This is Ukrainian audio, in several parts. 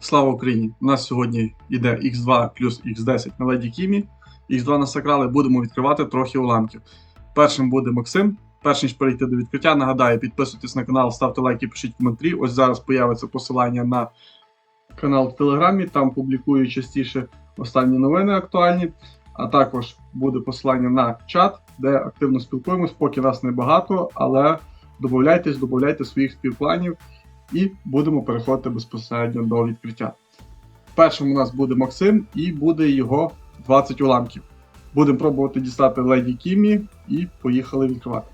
Слава Україні! У нас сьогодні йде X2 плюс X10 на леді Кімі. X2 насакрали, будемо відкривати трохи уламків. Першим буде Максим. Перш ніж перейти до відкриття, нагадаю, підписуйтесь на канал, ставте лайки, пишіть коментарі. Ось зараз появиться посилання на канал в Телеграмі, там публікую частіше останні новини актуальні. А також буде посилання на чат, де активно спілкуємось, поки нас небагато, але додайтесь, додайте своїх співпланів і будемо переходити безпосередньо до відкриття. Першим у нас буде Максим і буде його 20 уламків. Будемо пробувати дістати Леді Кімі і поїхали відкривати.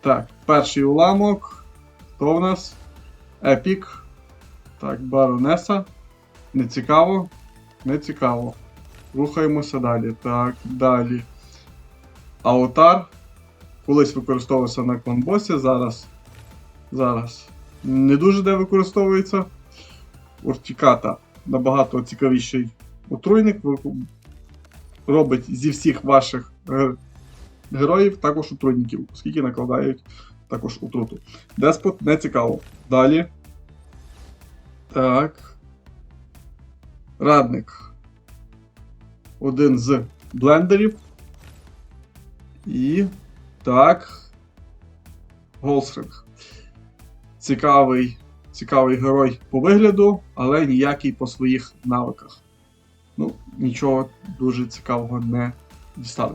Так, перший уламок. Хто в нас? Епік. Так, Баронеса. Не цікаво. Не цікаво. Рухаємося далі. Так, далі. Аутар. Колись використовувався на кланбосі, зараз. Зараз не дуже де використовується. Ортіката набагато цікавіший отруйник. Робить зі всіх ваших героїв також отруйників, оскільки накладають також отруту. Деспот не цікаво. Далі. Так. Радник. Один з блендерів. І. Так. Голсринг цікавий, цікавий герой по вигляду, але ніякий по своїх навиках. Ну, нічого дуже цікавого не дістали.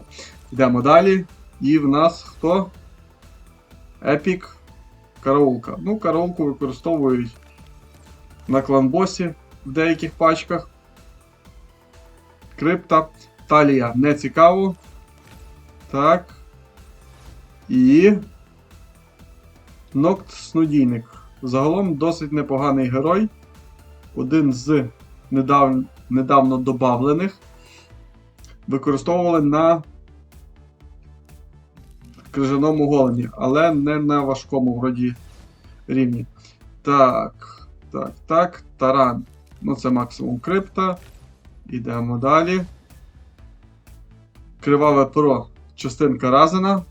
Йдемо далі. І в нас хто? Епік караулка. Ну, караулку використовують на кланбосі в деяких пачках. Крипта. Талія не цікаво. Так. І. Нокт Снудійник. Загалом досить непоганий герой. Один з недав... недавно добавлених. Використовували на крижаному голені, але не на важкому вроді рівні. Так, так, так. Таран. Ну, це максимум крипта. Йдемо далі. Криваве перо. Частинка Разена.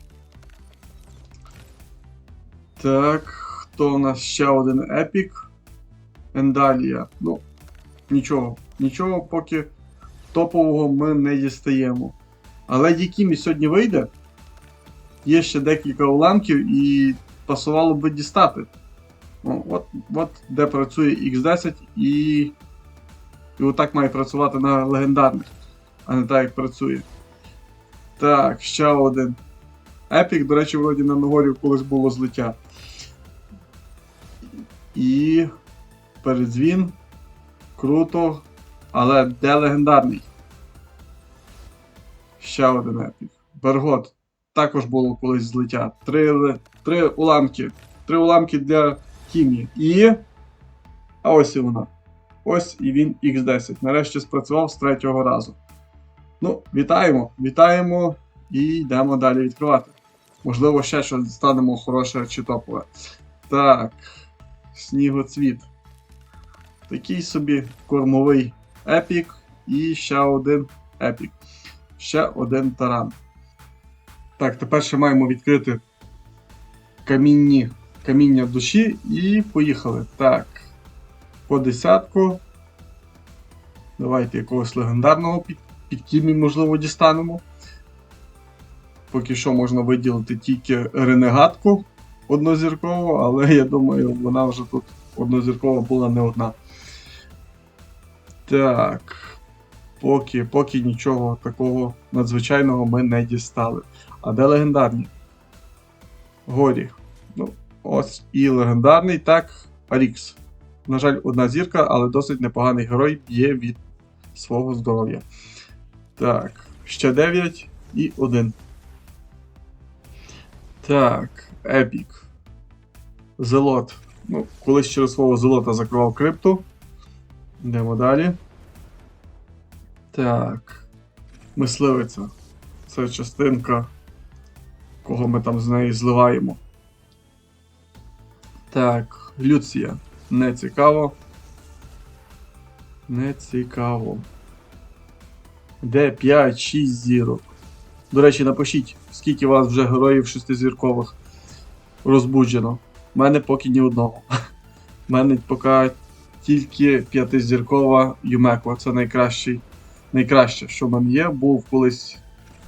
Так, хто у нас ще один епік? Ендалія. Ну, нічого, нічого, поки топового ми не дістаємо. Але Дікімі сьогодні вийде. Є ще декілька уламків і пасувало би дістати. О, от, от де працює X10 і. І отак має працювати на легендарних, а не так, як працює. Так, ще один. Епік, до речі, вроді на Нагорі колись було злиття. І передзвін. Круто. Але де легендарний? Ще один епік. Бергот. Також було колись злиття. Три, три уламки. Три уламки для Кімі. І. А ось і вона. Ось і він X10. Нарешті спрацював з третього разу. Ну, вітаємо, вітаємо і йдемо далі відкривати. Можливо, ще щось станемо хороше чи топове. Так. Снігоцвіт. Такий собі кормовий епік. І ще один епік. Ще один таран. Так, тепер ще маємо відкрити камінні, каміння душі і поїхали. Так. По десятку. Давайте якогось легендарного під, під можливо, дістанемо. Поки що можна виділити тільки ренегатку однозіркову, але я думаю, вона вже тут однозіркова була не одна. Так. Поки, поки нічого такого надзвичайного ми не дістали. А де легендарні? Горі. Ну, ось і легендарний, так, Арікс. На жаль, одна зірка, але досить непоганий герой б'є від свого здоров'я. Так, ще 9 і 1. Так, Епік. Зелот. Ну, колись через свого зелота закривав крипту. Йдемо далі. Так. Мисливиця. Це частинка, кого ми там з неї зливаємо. Так, Люція. Не цікаво. Не цікаво. Де 5-6 зірок. До речі, напишіть, скільки у вас вже героїв шестизіркових розбуджено. У мене поки ні одного. У мене поки тільки п'ятизіркова Юмеко. Це найкращий, найкраще, що в мене є. Був колись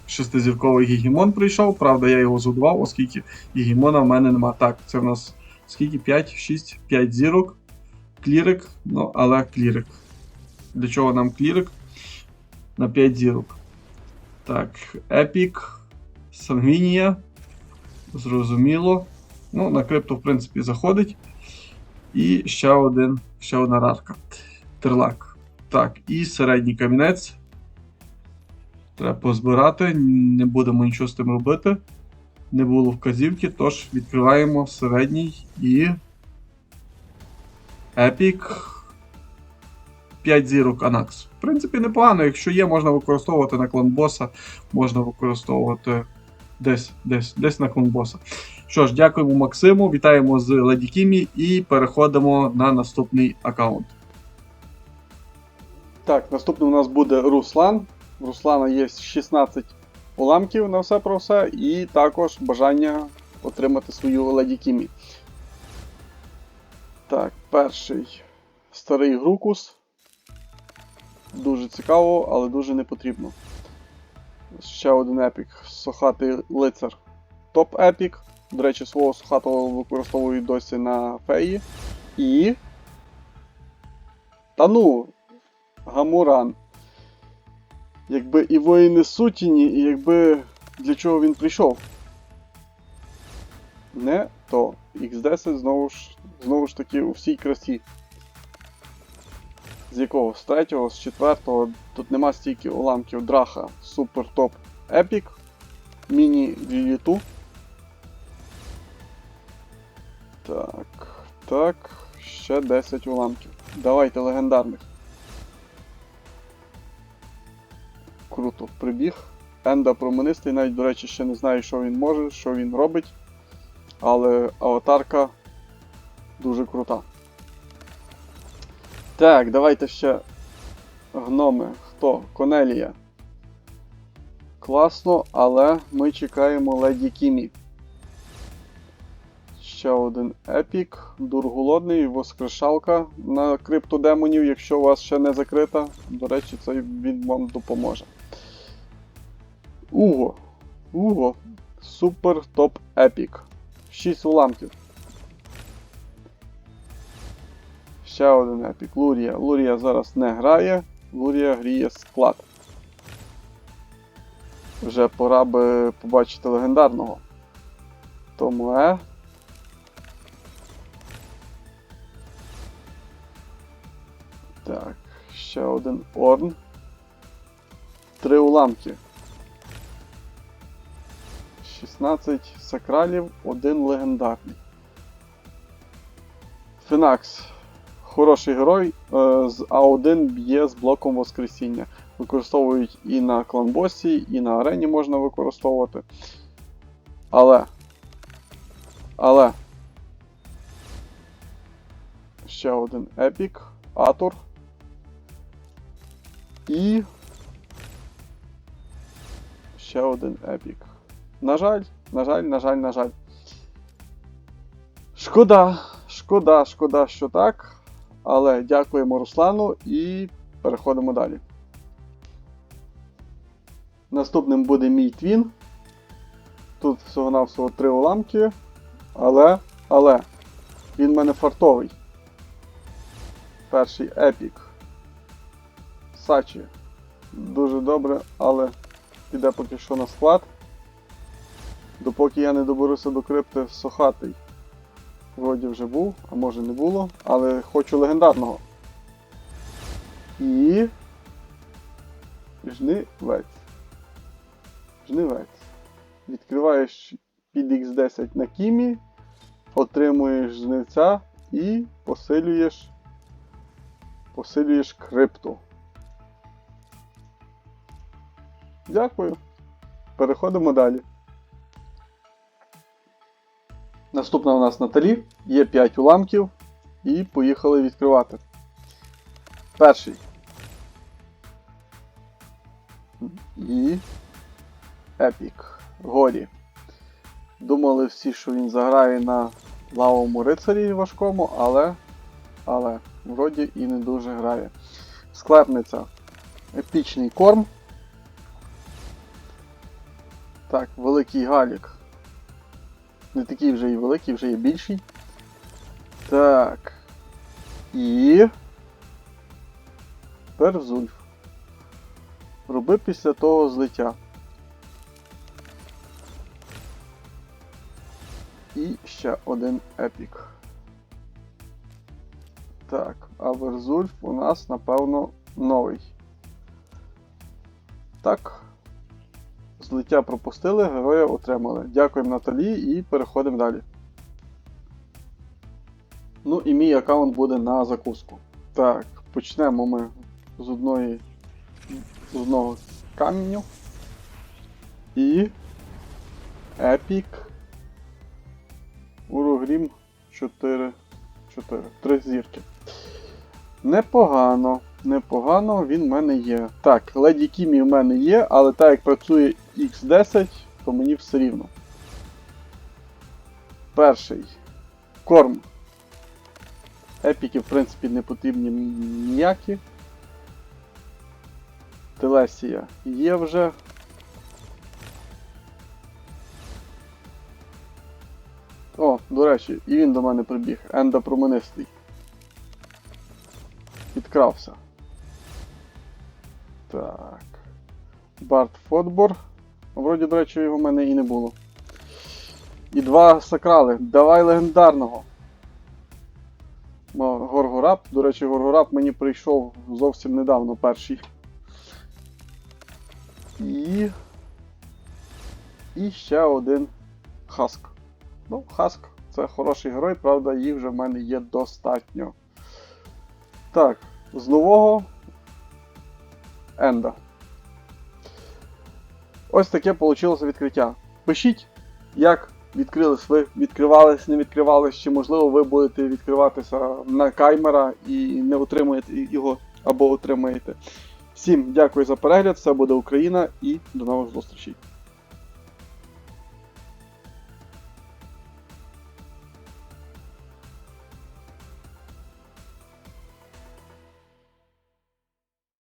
шестизірковий Гігімон прийшов, правда, я його задував, оскільки Гігімона в мене нема. Так, це в нас скільки? 5, 6, 5 зірок. Клірик, ну, але клірик. Для чого нам клірик? На 5 зірок. Так, Епік, Сангвінія. Зрозуміло. Ну, на крипту, в принципі, заходить. І ще один, ще одна рарка. Терлак. Так, і середній камінець. Треба позбирати, не будемо нічого з тим робити. Не було вказівки, тож відкриваємо середній і. Епік. 5 зірок Анакс. В принципі, непогано. Якщо є, можна використовувати на клан боса, можна використовувати десь, десь, десь на клан боса. Що ж, дякуємо Максиму, вітаємо з Леді Кімі і переходимо на наступний аккаунт. Так, наступний у нас буде Руслан. У Руслана є 16 уламків на все про все, і також бажання отримати свою Леді Кімі. Так, перший старий Грукус. Дуже цікаво, але дуже не потрібно. Ще один епік. Сохатий лицар. Топ епік. До речі, свого сухатого використовують досі на феї. І. Та ну! Гамуран. Якби і воїни сутіні, і якби для чого він прийшов. Не то. X10 знову ж знову ж таки у всій красі. З якого? З третього, з четвертого. Тут нема стільки уламків Драха, Супер Топ Епік, Міні Вівіту. Так, так, ще 10 уламків. Давайте легендарних. Круто, прибіг. Енда променистий, навіть, до речі, ще не знаю, що він може, що він робить. Але аватарка дуже крута. Так, давайте ще гноми. Хто? Конелія. Класно, але ми чекаємо Леді Кімі. Ще один епік, дурголодний, воскрешалка на криптодемонів, якщо у вас ще не закрита. До речі, це він вам допоможе. Уго. Уго. Супер топ епік. 6 уламків. Ще один епік. Лурія. Лурія зараз не грає. Лурія гріє склад. Вже пора би побачити легендарного. Тому е. Так, ще один Орн. Три уламки. 16 сакралів, один легендарний. Фенакс. Хороший герой. е, З А1 б'є з блоком Воскресіння. Використовують і на кланбосі, і на арені можна використовувати. Але. Але. Ще один епік. Атор. І. Ще один епік. На жаль, на жаль, на жаль, на жаль. Шкода, шкода, шкода, що так. Але дякуємо Руслану і переходимо далі. Наступним буде мій твін. Тут всього-навсього три уламки. Але, але, він в мене фартовий. Перший епік. Сачі. Дуже добре, але піде поки що на склад. Допоки я не доберуся до крипти сохатий. Вроді вже був, а може не було, але хочу легендарного. І. Жнивець. Жнивець. Відкриваєш під X10 на кімі, отримуєш жнивця і посилюєш. Посилюєш крипту. Дякую. Переходимо далі. Наступна у нас Наталі. Є 5 уламків. І поїхали відкривати. Перший. І. Епік. Горі. Думали всі, що він заграє на лавовому рицарі важкому, але. Але вроді і не дуже грає. Склепниця. Епічний корм. Так, великий галік. Не такий вже і великий, вже є більший. Так. І. Перзульф. Роби після того злиття. І ще один епік. Так, а Верзульф у нас, напевно, новий. Так. Злиття пропустили, героя отримали. Дякуємо Наталі і переходимо далі. Ну і мій аккаунт буде на закуску. Так, почнемо ми з одної з одного каменю. І. Епік. Урогрім 4. 4. 3 зірки. Непогано. Непогано він в мене є. Так, Леді Кімі в мене є, але так як працює X10, то мені все рівно. Перший. Корм. Епіки, в принципі, не потрібні ніякі. Телесія є вже. О, до речі, і він до мене прибіг. Енда променистий. Підкрався. Так. Барт Фотбор. Вроді, до речі, його в мене і не було. І два сакрали. Давай легендарного. Горгорап. До речі, Горгорап мені прийшов зовсім недавно перший. І. І ще один Хаск. Ну, Хаск це хороший герой, правда, їх вже в мене є достатньо. Так, з нового Енда. Ось таке вийшло відкриття. Пишіть, як відкрились ви, відкривались, не відкривались, чи можливо ви будете відкриватися на каймера і не отримуєте його або отримаєте. Всім дякую за перегляд, все буде Україна і до нових зустрічей.